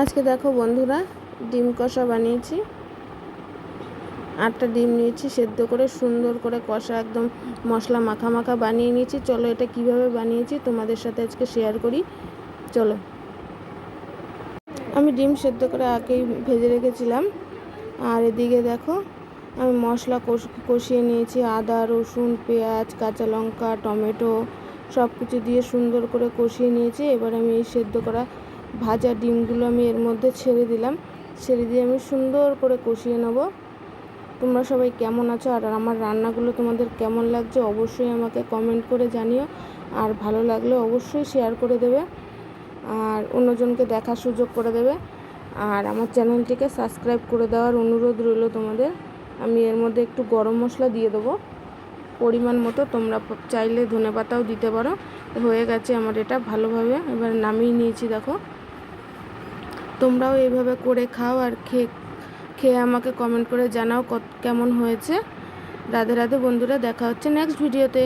আজকে দেখো বন্ধুরা, ডিম কষা বানিয়েছি। আটটা ডিম নিয়েছি, সেদ্ধ করে সুন্দর করে কষা একদম মশলা মাখা মাখা বানিয়ে নিয়েছি। চলো এটা কীভাবে বানিয়েছি তোমাদের সাথে আজকে শেয়ার করি। চলো। আমি ডিম সেদ্ধ করে আগেই ভেজে রেখেছিলাম। আর এদিকে দেখো, আমি মশলা কষিয়ে নিয়েছি। আদা, রসুন, পেঁয়াজ, কাঁচা লঙ্কা, টমেটো সব কিছু দিয়ে সুন্দর করে কষিয়ে নিয়েছি। এবার আমি এই সেদ্ধ করা ভাজা ডিমগুলো আমি এর মধ্যে ছেড়ে দিলাম। ছেড়ে দিয়ে আমি সুন্দর করে কষিয়ে নেব। তোমরা সবাই কেমন আছো? আর আমার রান্নাগুলো তোমাদের কেমন লাগছে অবশ্যই আমাকে কমেন্ট করে জানিও। আর ভালো লাগলে অবশ্যই শেয়ার করে দেবে। আর অন্যজনকে দেখার সুযোগ করে দেবে। আর আমার চ্যানেলটিকে সাবস্ক্রাইব করে দেওয়ার অনুরোধ রইল তোমাদের। আমি এর মধ্যে একটু গরম মশলা দিয়ে দেবো। পরিমাণ মতো তোমরা চাইলে ধনে পাতাও দিতে পারো। হয়ে গেছে আমার এটা ভালোভাবে। এবার নামিয়ে নিয়েছি, দেখো। তোমরাও এইভাবে করে খাও আর খেয়ে খেয়ে আমাকে কমেন্ট করে জানাও কেমন হয়েছে। রাধে রাধে বন্ধুরা, দেখা হচ্ছে নেক্সট ভিডিওতে